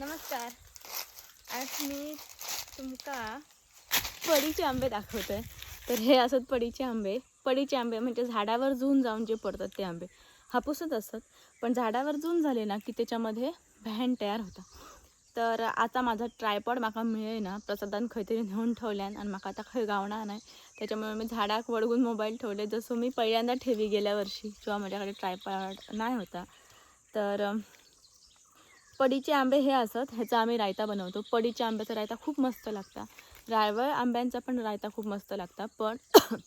नमस्कार. आज मी तुमका पडीचे आंबे दाखवतोय. तर हे असत पडीचे आंबे. पडीचे आंबे म्हणजे झाडावर जून जाऊन जे पडतात ते आंबे. हापूसच असतात. पण झाडावर जून झाले ना की त्याच्यामध्ये व्हॅन तयार होता तर आता माझा ट्रायपॉड म्हाका मिळे ना प्रसादान खंय तरी नेऊन ठेवल्यान आणि म्हाका आता खंय गावना नाही. त्याच्यामुळे मी झाडाक वडगून मोबाईल ठेवले. जसं मी पहिल्यांदा ठेवी गेल्या वर्षी किंवा माझ्याकडे ट्रायपॉड नाही होता. तर पडीचे आंबे हे असत ह्याचा आम्ही रायता बनवतो. पडीच्या आंब्याचा रायता खूप मस्त लागता. रायवळ आंब्यांचा पण रायता खूप मस्त लागता पण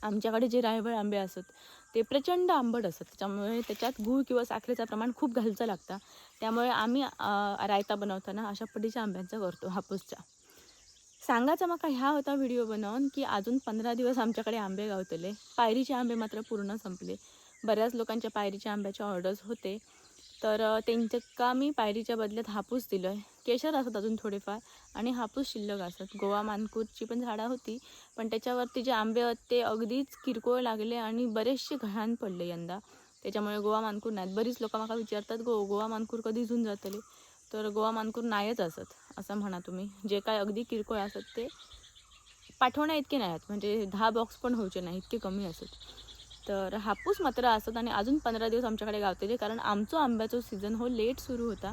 आमच्याकडे जे रायवळ आंबे असत ते प्रचंड आंबट असत. त्याच्यामुळे त्याच्यात गूळ किंवा साखरेचं प्रमाण खूप घालचं लागतं. त्यामुळे आम्ही रायता बनवताना अशा पडीच्या आंब्यांचा करतो हापूसचा सांगायचा मका ह्या होता व्हिडिओ बनवून की अजून पंधरा दिवस आमच्याकडे आंबे गावतले. पायरीचे आंबे मात्र पूर्ण संपले. बऱ्याच लोकांच्या पायरीच्या आंब्याच्या ऑर्डर्स होते. तर त्यांच्या का मी पायरीच्या बदल्यात हापूस दिलं आहे केशर असत अजून थोडेफार आणि हापूस शिल्लक असत गोवा मानकूरची पण झाडं होती पण त्याच्यावरती जे आंबे आहेत ते अगदीच किरकोळ लागले आणि बरेचसे घाण पडले यंदा. त्याच्यामुळे गोवा मानकूर नाहीत. बरीच लोक मला विचारतात गो गोवा मानकूर कधी झून जातले? तर गोवा मानकूर नाहीच असत असं म्हणा तुम्ही. जे काय अगदी किरकोळ असत ते पाठवण्या इतके नाही आहेत म्हणजे दहा बॉक्स पण होऊचे नाही इतके कमी असत. तर हापूस मात्र असत आणि अजून पंधरा दिवस आमच्याकडे गावतेले कारण आमचो आंब्याचो सीझन हो लेट सुरू होता.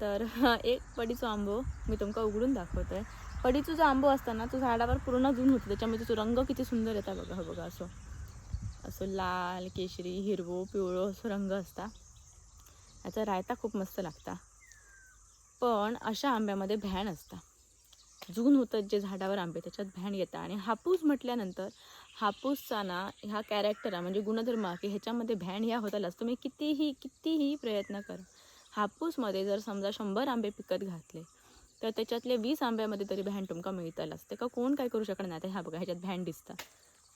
तर एक पडीचो आंबो मी तुमका उघडून दाखवतो आहे पडीचो जो आंबो असता ना तो झाडावर पूर्ण जून होतो त्याच्यामध्ये तो रंग किती सुंदर येता बघा हा बघा असो. असो लाल केशरी हिरवो पिवळो असो रंग असता. याचा रायता खूप मस्त लागता. पण अशा आंब्यामध्ये भॅण असता. जून होतं जे झाडावर आंबे त्याच्यात भॅण येतं. आणि हापूस म्हटल्यानंतर हापूसचा ना ह्या कॅरेक्टर आहे म्हणजे गुणधर्म की ह्याच्यामध्ये भॅण ह्या होतालाच तुम्ही कितीही कितीही प्रयत्न करा. हापूसमध्ये जर समजा शंभर आंबे पिकत घातले तर त्याच्यातले वीस आंब्यामध्ये तरी भॅण तुमका मिळतालाच ते का कोण काय करू शकणार नाही? ह्या बघा ह्याच्यात भॅण दिसता.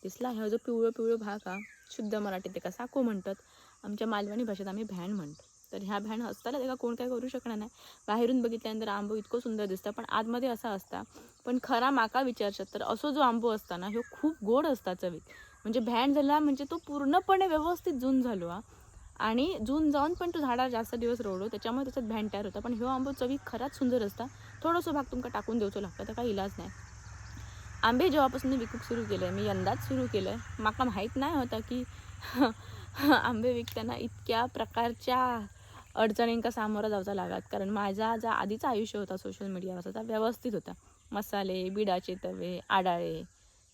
दिसला ह्या जो पिवळं पिवळं भाग हा शुद्ध मराठीत ते का साको म्हणतात. आमच्या मालवणी भाषेत आम्ही भॅण म्हणतो. तर ह्या भॅण हसताला त्याला कोण काय करू शकणार नाही. बाहेरून बघितल्यानंतर आंबो इतकं सुंदर दिसतं पण आतमध्ये असा असता. पण खरा माका विचारशात तर असो जो आंबो असता ना ह्यो खूप गोड असता चवीत. म्हणजे भॅण झाला म्हणजे तो पूर्णपणे व्यवस्थित जून झालो हा. आणि जून जाऊन पण तो झाडावर जास्त दिवस रोवलो त्याच्यामुळे त्याच्यात भॅण तयार होता. पण ह्यो आंबो चवी खराच सुंदर असता. थोडंसं भाग तुमका टाकून देऊचो लागतं तर काही इलाज नाही. आंबे जेव्हापासून मी विकूक सुरू केलं आहे मी यंदाच सुरू केलं आहे माका माहीत नाही होता की आंबे विकताना इतक्या प्रकारच्या अडचणींका सामोरं जावचा लागत कारण माझा जो आधीचा आयुष्य होता सोशल मीडियावरचा तो व्यवस्थित होता मसाले बिडाचे तवे आडाळे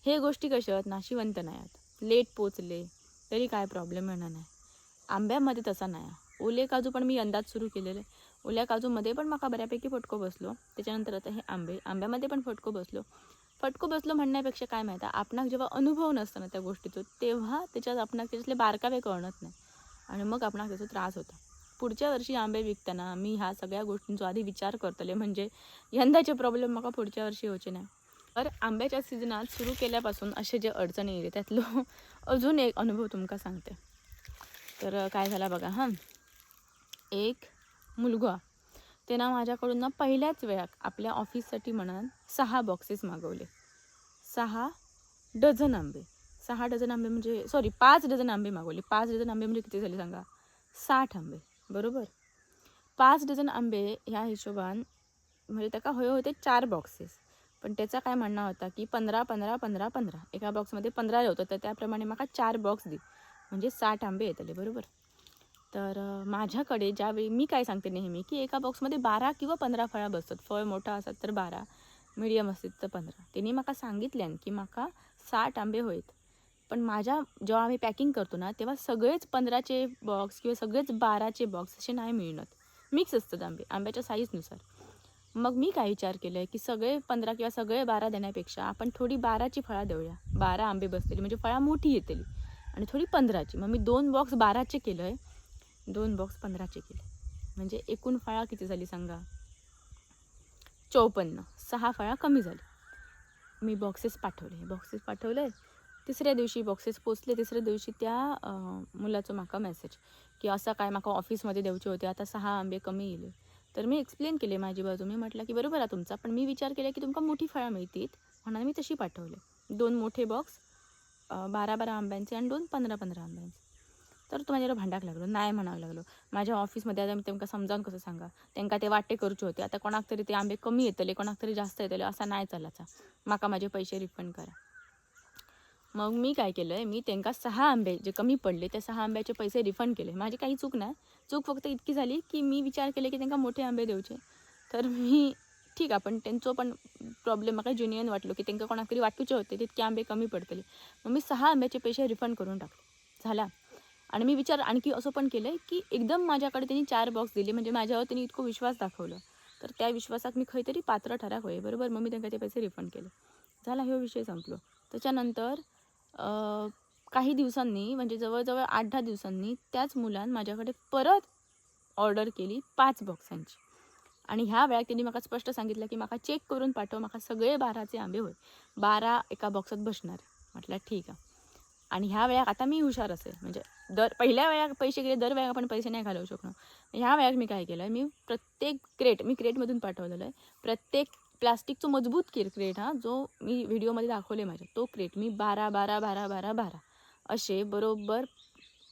हे गोष्टी कशा आहेत? नाशिवंत नाही आहेत. लेट पोचले तरी काय प्रॉब्लेम येणार नाही. आंब्यामध्ये तसा नाही ओले काजू पण मी यंदाच सुरू केलेले. ओल्या काजूमध्ये पण माका बऱ्यापैकी फटको बसलो. त्याच्यानंतर आता हे आंबे आंब्यामध्ये पण फटको बसलो. फटको बसलो म्हणण्यापेक्षा काय माहिती आहे? आपणाक जेव्हा अनुभव नसतो ना त्या गोष्टीचा तेव्हा त्याच्यात आपणाक त्याच्यातले बारकावे कळणत नाही. आणि मग आपणाक त्याचा त्रास होता. पुढच्या वर्षी आंबे विकताना मी ह्या सगळ्या गोष्टींचा आधी विचार करतले. म्हणजे यंदाचे प्रॉब्लेम म्हाका पुढच्या वर्षी होचे नाही तर आंब्याच्या सिजनात सुरू केल्यापासून असे जे अडचणी येते त्यातलो अजून एक अनुभव तुमका सांगते. तर काय झाला बघा हां. एक मुलगा त्यानं माझ्याकडून ना पहिल्याच वेळात आपल्या ऑफिससाठी म्हणून सहा बॉक्सेस मागवले. सहा डझन आंबे. सहा डझन आंबे म्हणजे सॉरी पाच डझन आंबे मागवले. पाच डझन आंबे म्हणजे किती झाले सांगा? साठ आंबे. बरोबर? पाच डझन आंबे ह्या हिशोबान म्हणजे त्याका होय होते चार बॉक्सेस पण त्याचा काय म्हणणं होता की पंधरा पंधरा पंधरा पंधरा. एका बॉक्समध्ये पंधरा होतं तर त्याप्रमाणे मला चार बॉक्स दे. म्हणजे साठ आंबे येतले बरोबर? तर माझ्याकडे ज्यावेळी मी काय सांगते नेहमी की एका बॉक्समध्ये बारा किंवा पंधरा फळां बसतात. फळ मोठा असतात तर बारा मिडियम असतात तर पंधरा. तिने म्हाका सांगितल्यान की म्हाका साठ आंबे होईत पण माझ्या जेव्हा आम्ही पॅकिंग करतो ना तेव्हा सगळेच पंधराचे बॉक्स किंवा सगळेच बाराचे बॉक्स असे नाही मिळणार. मिक्स असतात आंबे आंब्याच्या साईजनुसार. मग मी काय विचार केलं आहे की सगळे पंधरा किंवा सगळे बारा देण्यापेक्षा आपण थोडी बाराची फळा देऊया. बारा आंबे बसतील म्हणजे फळा मोठी येतील. आणि थोडी पंधराची. मग मी दोन बॉक्स बाराचे केलं आहे दोन बॉक्स पंधराचे केले. म्हणजे एकूण फळा किती झाली सांगा? चौपन्न. सहा फळा कमी झाली. मी बॉक्सेस पाठवले. बॉक्सेस पाठवले. तिसऱ्या दिवशी बॉक्सेस पोचले. तिसऱ्या दिवशी त्या मुलाचो म्हाका मेसेज की असं काय म्हाका ऑफिसमध्ये देवचे होते. आता सहा आंबे कमी येले. तर मी एक्सप्लेन केले माझी बाजू. मी म्हटलं की बरोबर आहे तुमचा पण मी विचार केला की तुमका मोठी फळं मिळतील म्हणून मी तशी पाठवले. दोन मोठे बॉक्स बारा बारा आंब्यांचे आणि दोन पंधरा पंधरा आंब्यांचे. तर तो माझ्यावर भांडाक लागलो. नाही म्हणावं लागलो. माझ्या ऑफिसमध्ये आता मी तेमका समजावून कसं सांगा? त्यांना ते वाटे करूचे होते. आता कोणाक तरी ते आंबे कमी येतले कोणाक तरी जास्त येतले असा नाही चालायचा. माका माझे पैसे रिफंड करा. मग मी काय केलं आहे मी त्यांना सहा आंबे जे कमी पडले त्या सहा आंब्याचे पैसे रिफंड केले. माझी काही चूक नाही. चूक फक्त इतकी झाली की मी विचार केले की त्यांना मोठे आंबे देऊचे. तर मी ठीक आहे पण त्यांचं पण प्रॉब्लेम म्हाका जुनियन वाटलो की त्यांना कोणाक तरी वाटूचे होते तितके आंबे कमी पडतले. मग मी सहा आंब्याचे पैसे रिफंड करून टाकले. झाला. आणि मी विचार आणखी असं पण केलं की एकदम माझ्याकडे त्यांनी चार बॉक्स दिले. म्हणजे माझ्यावर त्यांनी इतकं विश्वास दाखवलं. तर त्या विश्वासात मी खंयतरी पात्र ठराक होय. बरोबर? मग मी त्यांना ते पैसे रिफंड केले. झाला हा विषय संपलो. त्याच्यानंतर काही दिवसांनी म्हणजे जवळजवळ आठ दहा दिवसांनी त्याच मुलान माझ्याकडे परत ऑर्डर केली पाच बॉक्सांची. आणि ह्या वेळात त्यांनी म्हाका स्पष्ट सांगितलं की म्हाका चेक करून पाठव म्हाका सगळे बाराचे आंबे होय. बारा एका बॉक्सात बसणार. म्हटलं ठीक आहे. आणि ह्या वेळात आता मी हुशार असेल. म्हणजे दर पहिल्या वेळात पैसे गेले दर वेळाक आपण पैसे नाही घालवू शकणार ह्या वेळात मी काय केलं मी प्रत्येक क्रेट मी क्रेटमधून पाठवलेलं आहे. प्रत्येक प्लास्टिकचं मजबूत क्रे क्रेट हा जो मी व्हिडिओमध्ये दाखवले माझ्या तो क्रेट. मी बारा बारा बारा बारा बारा असे बरोबर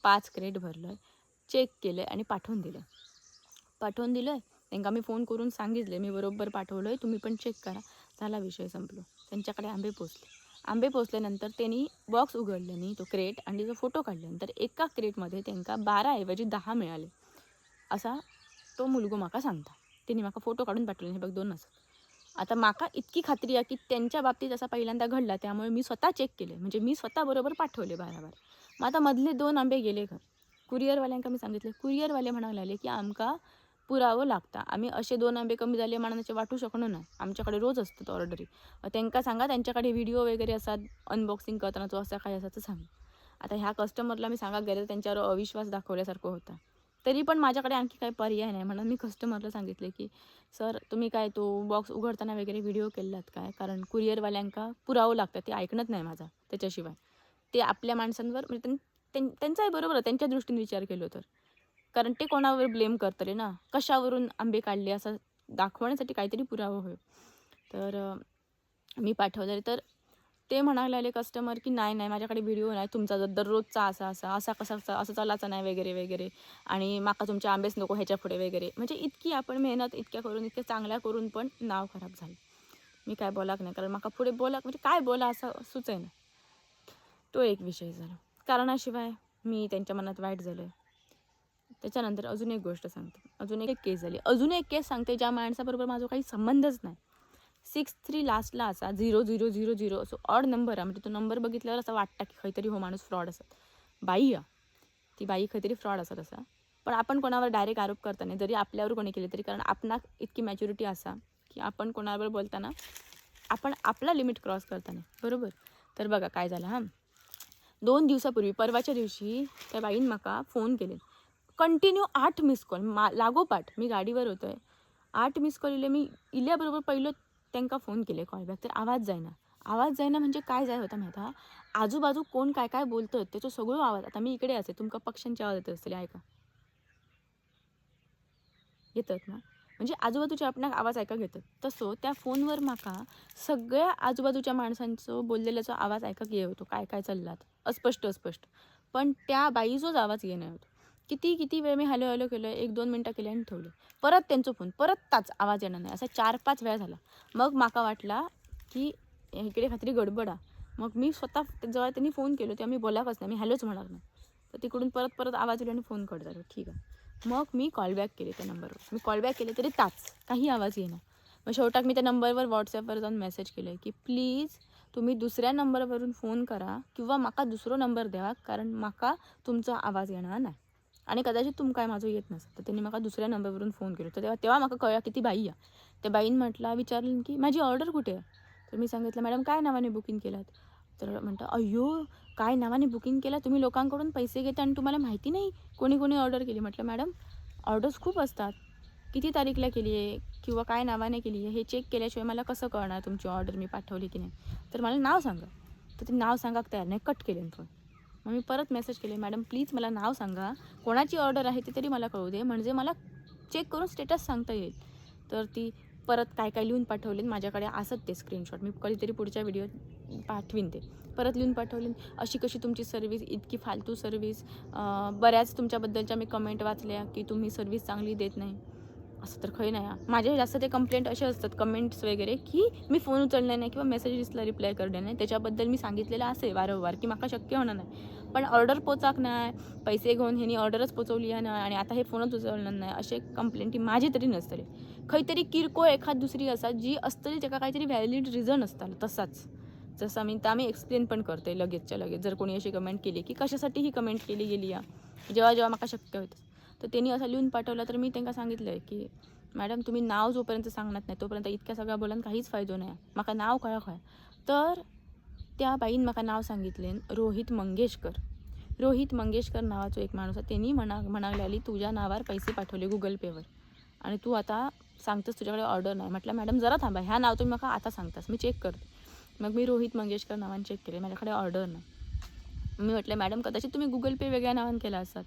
पाच क्रेट भरलं चेक केलं आणि पाठवून दिलं पाठवून दिलं आहे त्यांना मी फोन करून सांगितले मी बरोबर पाठवलं आहे तुम्ही पण चेक करा. झाला विषय संपलो. त्यांच्याकडे आंबे पोचले. आंबे पोचल्यानंतर त्यांनी बॉक्स उघडले नाही तो क्रेट आणि जो फोटो काढल्यानंतर एका क्रेटमध्ये त्यांना बाराऐवजी दहा मिळाले. असा तो मुलगो माका सांगता. त्यांनी माका फोटो काढून पाठवले हे बघ दोन असत आता माका इतकी खात्री आहे की त्यांच्या बाबतीत असा पहिल्यांदा घडला त्यामुळे मी स्वतः चेक केले. म्हणजे मी स्वतः बरोबर पाठवले बारा मग आता मधले दोन आंबे गेले घर. कुरिअरवाल्यांका मी सांगितले कुरिअरवाले म्हणायला लागले की आमका पुरावं लागता. आम्ही असे दोन आंबे कमी झाले म्हणून त्याचे वाटू शकलो नाही. आमच्याकडे रोज असतात ऑर्डरी त्यांना सांगा त्यांच्याकडे व्हिडिओ वगैरे असतात अनबॉक्सिंग करताना तो असा काय असा तर सांग. आता ह्या कस्टमरला मी सांगा गेलं तर त्यांच्यावर अविश्वास दाखवल्यासारखं होता. तरी पण माझ्याकडे आणखी काही पर्याय नाही. म्हणून मी कस्टमरला सांगितले की सर तुम्ही काय तो बॉक्स उघडताना वगैरे व्हिडिओ केलात काय? कारण कुरिअरवाल्यांका पुरावं लागतं. ते ऐकणत नाही माझा त्याच्याशिवाय. ते आपल्या माणसांवर म्हणजे त्यां- त्यां- त्यांचाही बरोबर आहे, त्यांच्या दृष्टीने विचार केलो तर. कारण ते कोणावर ब्लेम करतले ना? कशावरून आंबे काढले? असं दाखवण्यासाठी काहीतरी पुरावा होय. तर मी पाठवले तर ते म्हणायला लागले कस्टमर की नाही नाही माझ्याकडे व्हिडिओ नाही तुमचा जर दररोजचा असा असा असा कसा असं चालायचा नाही वगैरे वगैरे. आणि माका तुमचे आंबेच नको ह्याच्या पुढे वगैरे. म्हणजे इतकी आपण मेहनत इतक्या करून इतक्या चांगल्या करून पण नाव खराब झालं. मी काय बोलाक नाही कारण माका पुढे बोलाक म्हणजे काय बोला असं सुचे ना. तो एक विषय झाला. कारणाशिवाय मी त्यांच्या मनात वाईट झालं. त्याच्यानंतर अजून एक गोष्ट सांगते. अजून एक केस झाली. अजून एक केस सांगते ज्या माणसाबरोबर माझा काही संबंधच नाही. सिक्स थ्री लास्टला असा झिरो झिरो झिरो झिरो असो. ऑड नंबर आहे. म्हणजे तो नंबर बघितल्यावर असं वाटतं की खंयतरी हो माणूस फ्रॉड असत. बाई आहे. ती बाई खंयतरी फ्रॉड असत असा. पण आपण कोणावर डायरेक्ट आरोप करताना जरी आपल्यावर कोणी केले तरी. कारण आपणाक इतकी मॅच्युरिटी असा की आपण कोणावर बोलताना आपण आपला लिमिट क्रॉस करताना बरोबर? तर बघा काय झालं हां. दोन दिवसापूर्वी परवाच्या दिवशी त्या बाईन म्हाका फोन केले. कंटिन्यू आठ मिस कॉल मा लागोपाठ मी गाडीवर होतोय. आठ मिस कॉल इले मी इल्याबरोबर पहिलं त्यांना फोन केले कॉल बॅक तर आवाज जायना आवाज जायना म्हणजे काय जाय होता माहिती हा? आजूबाजू कोण काय काय बोलतं त्याचं सगळं आवाज आता मी इकडे असे तुमका पक्ष्यांचे आवाज येत असतील ऐका. येतात ना? म्हणजे आजूबाजूच्या आपणाक आवाज ऐका घेतात. तसो त्या फोनवर माका सगळ्या आजूबाजूच्या माणसांचं बोललेल्याचा आवाज ऐकत ये होतो काय काय चाललात? अस्पष्ट अस्पष्ट. पण त्या बाईचोच आवाज येणार होतो. किती किती वेळ मी हॅलो हॅलो केलं एक दोन मिनटं केले आणि ठेवले. परत त्यांचो फोन परत ताच आवाज येणार नाही. असा चार पाच वेळा झाला. मग माका वाटला की इकडे खात्री गडबडा मग मी स्वतः जेव्हा त्यांनी फोन केलो तेव्हा मी बोलाकच नाही मी हॅलोच म्हणणार नाही. तर तिकडून परत परत आवाज येलो आणि फोन कट झालो. ठीक आहे. मग मी कॉलबॅक केले त्या नंबरवर मी कॉलबॅक केले तरी ताच. काही आवाज येणार मग शेवटाक मी त्या नंबरवर व्हॉट्सॲपवर जाऊन मेसेज केलं की प्लीज तुम्ही दुसऱ्या नंबरवरून फोन करा किंवा माका दुसरो नंबर द्या कारण माका तुमचा आवाज येणार नाही. आणि कदाचित तुमकां माझं येत नसतं. तर त्यांनी म्हाका दुसऱ्या नंबरवरून फोन केलो. तर तेव्हा तेव्हा म्हाका कळलं की ती बाई आहे त्या बाईन म्हटलं विचारलं की माझी ऑर्डर कुठे आहे? तर मी सांगितलं मॅडम काय नावाने बुकिंग केलात? तर म्हणतं अय्यो काय नावाने बुकिंग केलं? तुम्ही लोकांकडून पैसे घेता आणि तुम्हाला माहिती नाही कोणी कोणी ऑर्डर केली. म्हटलं मॅडम ऑर्डर्स खूप असतात. किती तारीखला केली आहे किंवा काय नावाने केली आहे हे चेक केल्याशिवाय मला कसं कळणार तुमची ऑर्डर मी पाठवली की नाही? तर मला नाव सांगा. तर ते नाव सांगा तयार नाही कट केले फोन. मग मी परत मेसेज केले मॅडम प्लीज मला नाव सांगा. कोणाची ऑर्डर आहे ती तरी मला कळू दे. म्हणजे मला चेक करून स्टेटस सांगता येईल. तर ती परत काय काय लिहून पाठवले माझ्याकडे असत ते स्क्रीनशॉट मी कधीतरी पुढच्या व्हिडिओ पाठवीन ते. परत लिहून पाठवले अशी कशी तुमची सर्व्हिस इतकी फालतू सर्व्हिस बऱ्याच तुमच्याबद्दलच्या मी कमेंट वाचल्या की तुम्ही सर्व्हिस चांगली देत नाही. असं तर खरं नाही. हा. माझे जास्त ते कंप्लेंट असे असतात कमेंट्स वगैरे की मी फोन उचलले नाही किंवा मेसेजेसला रिप्लाय करणे नाही. त्याच्याबद्दल मी सांगितलेलं असे वारंवार की माका शक्य होणार नाही. पण ऑर्डर पोचाक नाही पैसे घेऊन ह्यांनी ऑर्डरच पोचवली आहे ना आणि आता हे फोनच उचलणार नाही असे कंप्लेंटी माझी तरी नसतले खंयतरी किरकोळ एखाद दुसरी असा जी असतली त्याका काहीतरी व्हॅलिड रिझन असताल तसाच. जसं मी त्या मी एक्सप्लेन पण करते लगेचच्या लगेच. जर कोणी अशी कमेंट केली की कशासाठी ही कमेंट केली गेली या? जेव्हा जेव्हा मला शक्य होतं. तर त्यांनी असं लिहून पाठवलं. तर मी त्यांना सांगितलं आहे की मॅडम तुम्ही नाव जोपर्यंत सांगणार नाही तोपर्यंत इतक्या सगळ्या बोलान काहीच फायदो नाही. म्हाका नाव कळा खंय तर त्या बाईन म्हाका नाव सांगितलें रोहित मंगेशकर. रोहित मंगेशकर नावाचो एक माणूस आहे. त्यांनी म्हणा म्हणाली तुझ्या नावावर पैसे पाठवले गुगल पेवर आणि तू आता सांगतेस तुझ्याकडे ऑर्डर नाही. म्हटलं मॅडम जरा थांबा. ह्या नाव तुम्ही मला आता सांगतास. मी चेक करते. मग मी रोहित मंगेशकर नावाने चेक केले. माझ्याकडे ऑर्डर नाही. मी म्हटलं मॅडम कदाचित तुम्ही गुगल पे वेगळ्या नावाने केला असतात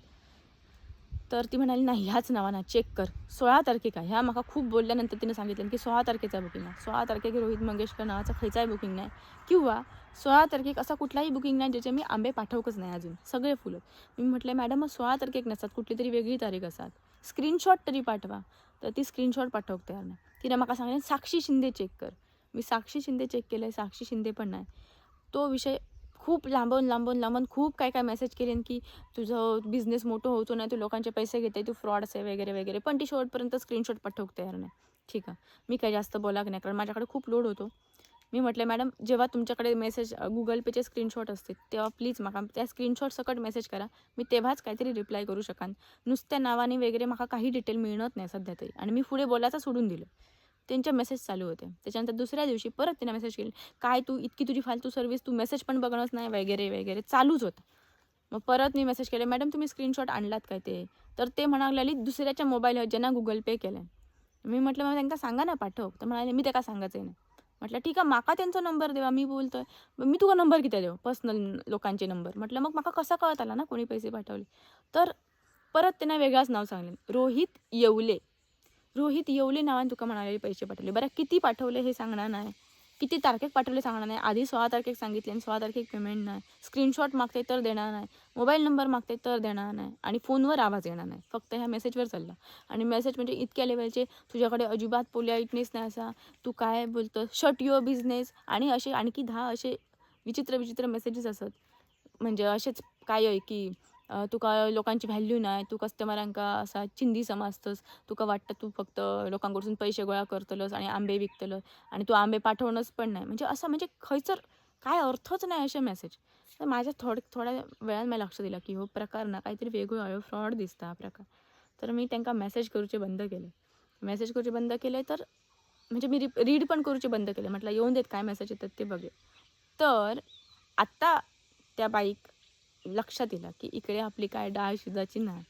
तर ती म्हणाली नाही ह्याच नावानं चेक कर. सोळा तारखेक आहे. ह्या म्हाका खूप बोलल्यानंतर तिने सांगितलं की सोळा तारखेचा बुकिंग आहे. सोळा तारखेक रोहित मंगेशकर नावाचा खयचाही बुकिंग नाही. किंवा सोळा तारखेक असा कुठलाही बुकिंग नाही ज्याचे मी आंबे पाठवकच नाही अजून. सगळे फुलं. मी म्हटलं मॅडम मग सोळा तारखेक नसतात. कुठली तरी वेगळी तारीख असतात. स्क्रीनशॉट तरी पाठवा. तर ती स्क्रीनशॉट पाठवक तयार नाही. तिने मला सांगितलं साक्षी शिंदे चेक कर. मी साक्षी शिंदे चेक केलं आहे साक्षी शिंदे पण नाही. तो विषय खूप लांबून लांबून लांबून खूप काय काय मेसेज केले की तुझं बिझनेस मोठं होतो नाही तू लोकांचे पैसे घेते तू फ्रॉड आहे वगैरे वगैरे. पण ती शेवटपर्यंत स्क्रीनशॉट पाठवते तयार नाही ठीक आहे. मी काही जास्त बोलाक नाही कारण माझ्याकडे खूप लोड होतो. मी म्हटलं मॅडम जेव्हा तुमच्याकडे मेसेज गुगल पेचे स्क्रीनशॉट असते तेव्हा प्लीज माका त्या स्क्रीनशॉट सकट मेसेज करा. मी तेव्हाच काहीतरी रिप्लाय करू शकान. नुसत्या नावाने वगैरे माका काही डिटेल मिळत नाही सध्या तरी. आणि मी पुढे बोलायचं सोडून दिलं. त्यांचे मेसेज चालू होते. त्याच्यानंतर दुसऱ्या दिवशी परत त्यांना मेसेज केली काय तू इतकी तुझी फालतू सर्व्हिस तू मेसेज पण बघणंच नाही वगैरे वगैरे. चालूच होतं. मग परत मी मेसेज केले मॅडम तुम्ही स्क्रीनशॉट आणलात काय ते? तर ते म्हणाले दुसऱ्याच्या मोबाईलवर ज्यांना गुगल पे केलं मी म्हटलं मग त्यांना सांगा ना पाठव. तर म्हणाले मी ते का सांगायचं नाही म्हटलं ठीक आहे माका त्यांचा नंबर देवा मी बोलतोय. मग मी तुका नंबर किती देऊ? पर्सनल लोकांचे नंबर म्हटलं मग माका कसा कळत आला ना कोणी पैसे पाठवले? तर परत त्यांना वेगळाच नाव सांगले. रोहित येवले. रोहित येवले नावाने तुका म्हणाले पैसे पाठवले. बरं किती पाठवले हे सांगणार नाही. किती तारखेक पाठवले सांगणार नाही. आधी सोळा तारखेक सांगितले आणि सोळा तारखेक पेमेंट नाही. स्क्रीनशॉट मागते तर देणार नाही. मोबाईल नंबर मागते तर देणार नाही. आणि फोनवर आवाज येणार नाही. फक्त ह्या मेसेजवर चालला. आणि मेसेज म्हणजे इतक्या लेवलचे तुझ्याकडे अजिबात पोलाइटनेस नाही असा. तू काय बोलतो शट युअर बिझनेस आणि असे आणखी दहा असे विचित्र विचित्र मेसेजेस असत. म्हणजे असेच काय आहे की तुका लोकांची व्हॅल्यू नाय तू कस्टमरांका असा चिंदी समजतस तुका वाटतं तू फक्त लोकांकडसून पैसे गोळा करतलस आणि आंबे विकतलं आणि तू आंबे पाठवणंच पण नाही. म्हणजे असं म्हणजे खैचर काय अर्थच नाही असे मेसेज तर माझ्या थोड थोड्या वेळान मला लक्ष दिलं की हो प्रकार ना काहीतरी वेगळो आहे फ्रॉड दिसता हा प्रकार. तर मी त्यांना मेसेज करूचे बंद केले. मेसेज करूचे बंद केले तर म्हणजे मी रीड पण करूचे बंद केले. म्हटलं येऊन देत काय मेसेज येतात ते बघे. तर आत्ता त्या बाईक लक्षात येईल की इकडे आपली काय डाळ शिजाची नाही.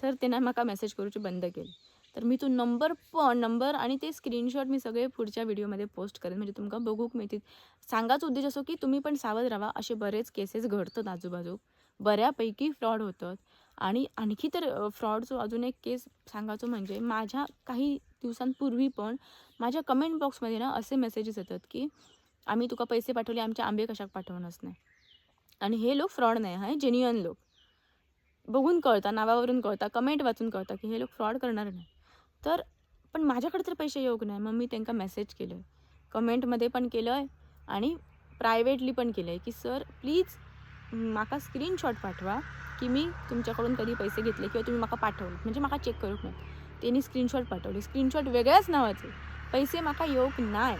तर त्यांना म्हाका मेसेज करूची बंद केली. तर मी तो नंबर पण नंबर आणि ते स्क्रीनशॉट मी सगळे पुढच्या व्हिडिओमध्ये पोस्ट करेन. म्हणजे तुमका बघूक मिळतील. सांगाच उद्देश असो की तुम्ही पण सावध राहा. असे बरेच केसेस घडतात आजूबाजू. बऱ्यापैकी फ्रॉड होतात. आणि आणखी तर फ्रॉडचं अजून एक केस सांगायचो म्हणजे माझ्या काही दिवसांपूर्वी पण माझ्या कमेंट बॉक्समध्ये ना असे मेसेजेस येतात की आम्ही तुका पैसे पाठवले आमचे आंबे कशाक पाठवणच नाही. आणि हे लोक फ्रॉड नाही हाय जेन्युअन लोक. बघून कळता नावावरून कळता कमेंट वाचून कळता की हे लोक फ्रॉड करणार नाही. तर पण माझ्याकडे तर पैसे योग नाही मग मी त्यांना मेसेज केलं. आहे कमेंटमध्ये पण केलं आहे आणि प्रायव्हेटली पण केलं आहे की सर प्लीज माका स्क्रीनशॉट पाठवा की मी तुमच्याकडून कधी पैसे घेतले किंवा तुम्ही माका पाठवले. म्हणजे माका चेक करूक नाही त्यांनी स्क्रीनशॉट पाठवले. स्क्रीनशॉट वेगळ्याच नावाचे. पैसे माका योग नाही.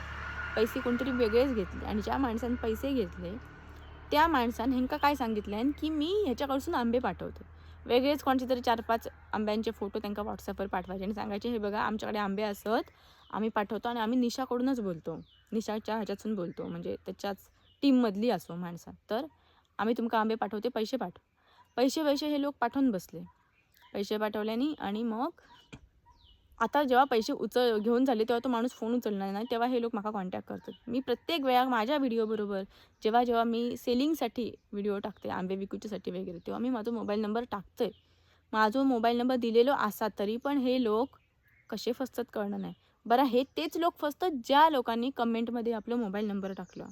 पैसे कोणतरी वेगळेच घेतले आणि ज्या माणसानं पैसे घेतले त्या माणसानं ह्यांका काय सांगितलं की मी ह्याच्याकडसून आंबे पाठवतो. वेगळेच कोणचे तरी चार पाच आंब्यांचे फोटो त्यांना व्हॉट्सअपवर पाठवायचे आणि सांगायचे हे बघा आमच्याकडे आंबे असत आम्ही पाठवतो आणि आम्ही निशाकडूनच बोलतो. निशाच्या ह्याच्यातून बोलतो म्हणजे त्याच्याच टीममधली असो माणसात तर आम्ही तुमका आंबे पाठवते पैसे पाठव. पैसे वैसे हे लोक पाठवून बसले. पैसे पाठवल्याने आणि मग आता जेव्हा पैसे उचल घेऊन झाले तेव्हा तो माणूस फोन उचलणार नाही. तेव्हा हे लोक माका कॉन्टॅक्ट करतात. मी प्रत्येक वेळा माझ्या व्हिडिओबरोबर जेव्हा जेव्हा मी सेलिंगसाठी व्हिडिओ टाकते आंबे विकूच्यासाठी वगैरे तेव्हा मी माझा मोबाईल नंबर टाकते. माझा मोबाईल नंबर दिलेलो असा तरी पण हे लोक कसे फसतात कळणं नाही. बरं हे तेच लोक फसतात ज्या लोकांनी कमेंटमध्ये आपलं मोबाईल नंबर टाकलं.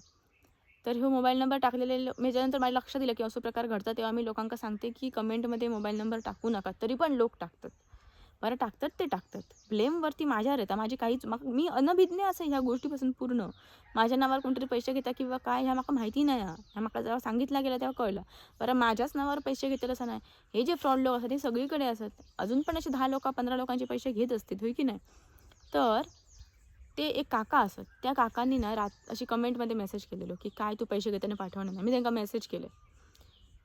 तर हे मोबाईल नंबर टाकलेले लो- मी माझ्या लक्षात दिलं की असं प्रकार घडतात तेव्हा मी लोकांना सांगते की कमेंटमध्ये मोबाईल नंबर टाकू नका तरी पण लोक टाकतात. बरं टाकतात ते टाकतात. ब्लेमवरती माझ्यावर येतात माझी काहीच मग मी अनभिज्ञ असं ह्या गोष्टीपासून पूर्ण. माझ्या नावावर कोणतरी पैसे घेता किंवा काय ह्या माका माहिती नाही. हा. ह्या माका जेव्हा सांगितलं गेलं तेव्हा कळलं. बरं माझ्याच नावावर पैसे घेतले असं नाही. हे जे फ्रॉड लोक असतात ते सगळीकडे असतात. अजून पण असे दहा लोक पंधरा लोकांचे पैसे घेत असतील होय की नाही? तर ते एक काका असत त्या काकांनी ना रात अशी कमेंटमध्ये मेसेज केलेलो की काय तू पैसे घेताना पाठवणार नाही? मी त्यांना मेसेज केले.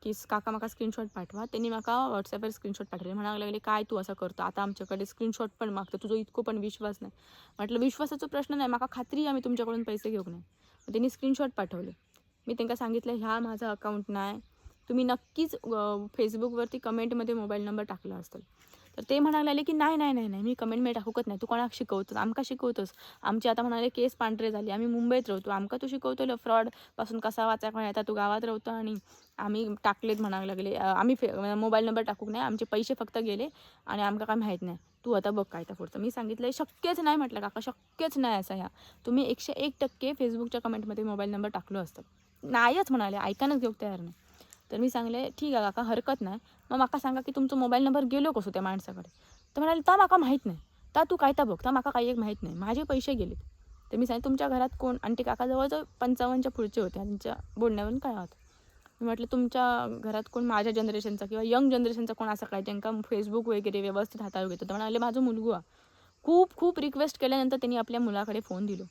की काका माका स्क्रीनशॉट पाठवा. त्यांनी म्हाका व्हॉट्सअपवर स्क्रीनशॉट पाठवले. म्हणायला लागले काय तू असं करतो? आता आमच्याकडे स्क्रीनशॉट पण मागतं. तुझं इतकं पण विश्वास नाही. म्हटलं विश्वासाचा प्रश्न नाही. माका खात्री आम्ही तुमच्याकडून पैसे घेऊ नाही मग त्यांनी स्क्रीनशॉट पाठवले. मी त्यांना सांगितलं ह्या माझा अकाउंट नाही. तुम्ही नक्कीच फेसबुकवरती कमेंटमध्ये मोबाईल नंबर टाकला असतो तर ते म्हणायला लागले की नाही नाही नाही नाही मी कमेंट मी टाकूकत नाही. तू कोणाक शिकवतोस? आमका शिकवतोस. आमचे आता म्हणाले केस पांढरे झाले. आम्ही मुंबईत राहतो. आमका तू शिकवतो फ्रॉडपासून कसा वाचायचा येता तू गावात राहतो आणि आम्ही टाकलेत म्हणायला लागले. आम्ही फे मोबाईल नंबर टाकूक नाही. आमचे पैसे फक्त गेले आणि आमका काय माहीत नाही. तू आता बघ काय तर पुढचं. मी सांगितलं शक्यच नाही म्हटलं काका. शक्यच नाही असं ह्या. तुम्ही एकशे एक टक्के फेसबुकच्या कमेंटमध्ये मोबाईल नंबर टाकलो असतं. नाहीच म्हणाले. ऐकानच घेऊ तयार नाही. तर मी सांगले ठीक आहे काका हरकत नाही. मग माका सांगा की तुमचं मोबाईल नंबर गेलो कसो त्या माणसाकडे? तर म्हणाले ता माका माहीत नाही. ता तू काय ता बघ ता माका काही एक माहीत नाही. माझे पैसे गेलेत. तर मी सांगितलं तुमच्या घरात कोण? आणि ते काका जवळजवळ पंचावन्नच्या पुढचे होते. त्यांच्या बोलण्यावरून काय होतं? मी म्हटलं तुमच्या घरात कोण माझ्या जनरेशनचा किंवा यंग जनरेशनचा कोण असं काय? ज्यांका फेसबुक वगैरे व्यवस्थित हाताळू घेतो. तर म्हणाले माझं मुलगू आहे खूप खूप रिक्वेस्ट केल्यानंतर त्यांनी आपल्या मुलाकडे फोन दिलो.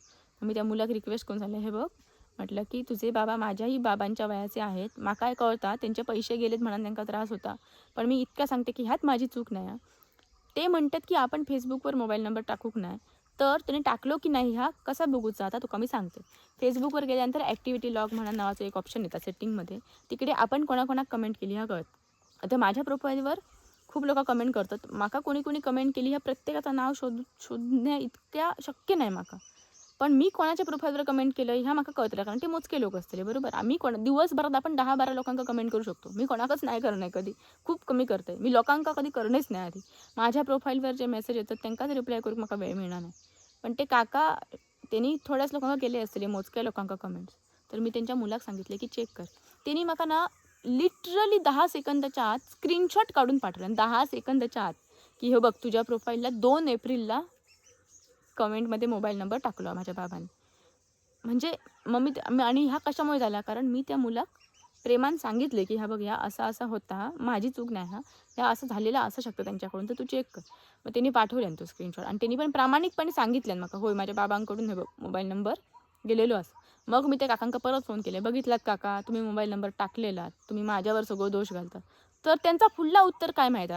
मी त्या मुलाक रिक्वेस्ट करून सांगले हे बघ म्हटलं की तुझे बाबा माझ्याही बाबांच्या वयाचे आहेत. माका काय कळता? त्यांचे पैसे गेलेत म्हणून त्यांना त्रास होता. पण मी इतकं सांगते की ह्यात माझी चूक नाही ते म्हणतात की आपण फेसबुकवर मोबाईल नंबर टाकूक नाही? तर त्याने टाकलो की नाही हा? कसा बघूचा आता तुका मी सांगते. फेसबुकवर गेल्यानंतर ॲक्टिव्हिटी लॉग म्हणा नावाचं एक ऑप्शन येतात सेटिंगमध्ये. तिकडे आपण कोणाकोणाक कमेंट केली हा कळत. आता माझ्या प्रोफाईलवर खूप लोक कमेंट करतात. माका कोणी कोणी कमेंट केली ह्या प्रत्येकाचं नाव शोध शोधण्या इतक्या शक्य नाही माका. पण मी कोणाच्या प्रोफाईलवर कमेंट केलं ह्या माका कळतलं कारण ते मोजके लोक असतले बरोबर? आम्ही कोण दिवसभरात आपण दहा बारा लोकांका कमेंट करू शकतो. मी कोणाकच नाही करणार कधी. खूप कमी करते मी लोकांका कधी करणेच नाही आधी. माझ्या प्रोफाईलवर जे मेसेज येतात त्यांकाच रिप्लाय करूक मला वेळ मिळणार नाही. पण ते काका त्यांनी थोड्याच लोकांना केले असतले मोजक्या लोकांका कमेंट्स तर मी त्यांच्या मुलाक सांगितले की चेक कर. त्यांनी माका ना लिटरली दहा सेकंदाच्या आत स्क्रीनशॉट काढून पाठवलं. दहा सेकंदाच्या आत की हे बघ तुझ्या प्रोफाईलला दोन एप्रिलला कमेंटमध्ये मोबाईल नंबर टाकलो माझ्या बाबांनी. म्हणजे मम्मी आणि ह्या कशामुळे झाला? कारण मी त्या मुलाक प्रेमान सांगितले की ह्या बघ ह्या असा असा होता माझी चूक नाही हा. ह्या असं झालेलं असू शकतं त्यांच्याकडून तर तू चेक कर. मग त्यांनी पाठवल्यान तो स्क्रीनशॉट आणि त्यांनी पण प्रामाणिकपणे सांगितलं मग होय माझ्या बाबांकडून हे बघ मोबाईल नंबर गेलेलो असं. मग मी त्या काकांका परत फोन केले. बघितलात काका तुम्ही मोबाईल नंबर टाकलेला तुम्ही माझ्यावर सगळं दोष घालता. तर त्यांचा पुढला उत्तर काय माहीत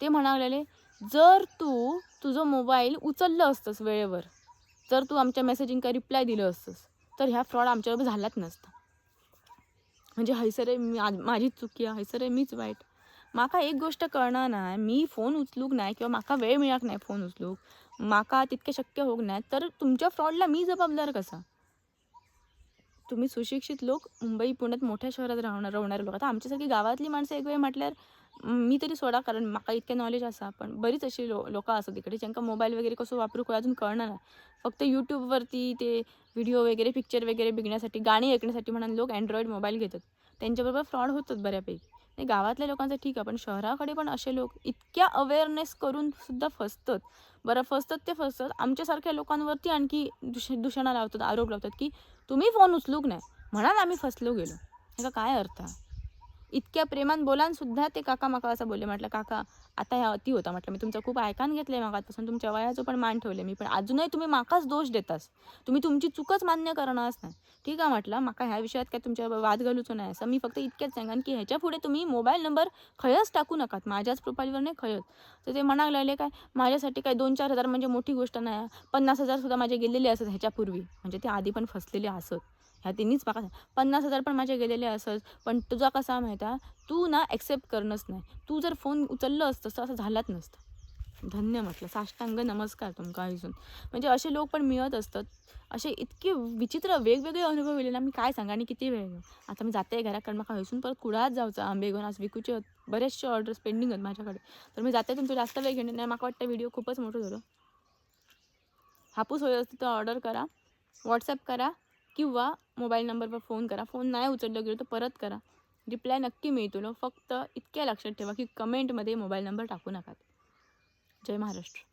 ते म्हणालेले जर तू तुझं मोबाईल उचललं असतंस वेळेवर. जर तू आमच्या मेसेजिंगका रिप्लाय दिलं असतंस तर ह्या फ्रॉड आमच्याबरोबर झालाच नसता. म्हणजे हैसरे मी माझीच चुकी आहे हैसरे मीच वाईट. माका एक गोष्ट कळणार नाही मी फोन उचलूक नाही किंवा माका वेळ मिळाक नाही फोन उचलूक. माका तितके शक्य होक नाही तर तुमच्या फ्रॉडला मी जबाबदार कसा? तुम्ही सुशिक्षित लोक मुंबई पुण्यात मोठ्या शहरात राहणार राहणारे लोक. आता आमच्यासारखी गावातली माणसं एक वेळ म्हटल्यावर मी तरी सोडा कारण म्हाका इतकें नॉलेज आसा पण बरीच अशी लो लोकां आसा तिकडे ज्यांना मोबाईल वगैरे कसो वापरूक अजून कळना फक्त यूट्यूबवरती ते व्हिडिओ वगैरे पिक्चर वगैरे बघण्यासाठी गाणी ऐकण्यासाठी म्हणून लोक अँड्रॉइड मोबाईल घेतात. त्यांच्याबरोबर फ्रॉड होतात बऱ्यापैकी. नाही गावातल्या लोकांचं ठीक आहे पण शहराकडे पण असे लोक इतक्या अवेअरनेस करून सुद्धा फसतात. बरं फसतात ते फसतात. आमच्यासारख्या लोकांवरती आणखी दुष दूषणा लावतात आरोप लावतात की तुम्ही फोन उचलूक नाही. म्हणाल आम्ही फसलो गेलो. ह्याचा काय अर्थ आहे? इतक्या प्रेमान बोलान सुद्धा ते काका माका असं बोलले म्हटलं काका आता ह्या अति होता. म्हटलं मी तुमचं खूप ऐकान घेतलंय मागातपासून तुमच्या वयाचं पण मान ठेवले मी पण अजूनही तुम्ही माकाच दोष देतास. तुम्ही तुमची चूकच मान्य करणारच नाही ठीक आहे म्हटलं माका ह्या विषयात काय तुमच्या वाद घालूचो नाही असं. मी फक्त इतकेच सांगान की ह्याच्या पुढे तुम्ही मोबाईल नंबर खयच टाकू नकात माझ्याच प्रोफाईलवर नाही खयच. तर ते म्हणायला लागले काय माझ्यासाठी काय दोन चार हजार म्हणजे मोठी गोष्ट नाही पन्नास हजार सुद्धा माझे गेलेले असत ह्याच्यापूर्वी. म्हणजे ते आधी पण फसलेले असत. ह्या तिन्हीच माका पन्नास हजार पण माझे गेलेले असंच. पण तुझा कसा माहिती तू ना ॲक्सेप्ट करणंच नाही. तू जर फोन उचललं असतं तर असं झालाच नसतं. धन्य म्हटलं. साष्टांग नमस्कार तुमका अजून. म्हणजे असे लोक पण मिळत असतात. असे इतके विचित्र वेगवेगळे अनुभव येले ना मी काय सांगा आणि किती वेळ आता मी जाते घरात कारण म्हाका हयसून परत कुडात जावचं आंबे घेऊन आज विकूचे आहेत. बरेचसे ऑर्डर्स पेंडिंग आहेत माझ्याकडे. तर मी जाते तुमचं जास्त वेळ घेणे नाही मला वाटतं व्हिडिओ खूपच मोठं झालं. हापूस होय असतं तर ऑर्डर करा. व्हॉट्सअप करा. किंवा मोबाईल नंबरवर फोन करा. फोन नाही उचललं गेलो तर परत करा. रिप्लाय नक्की मिळतो. फक्त इतक्या लक्षात ठेवा की कमेंटमध्ये मोबाईल नंबर टाकू नका. जय महाराष्ट्र.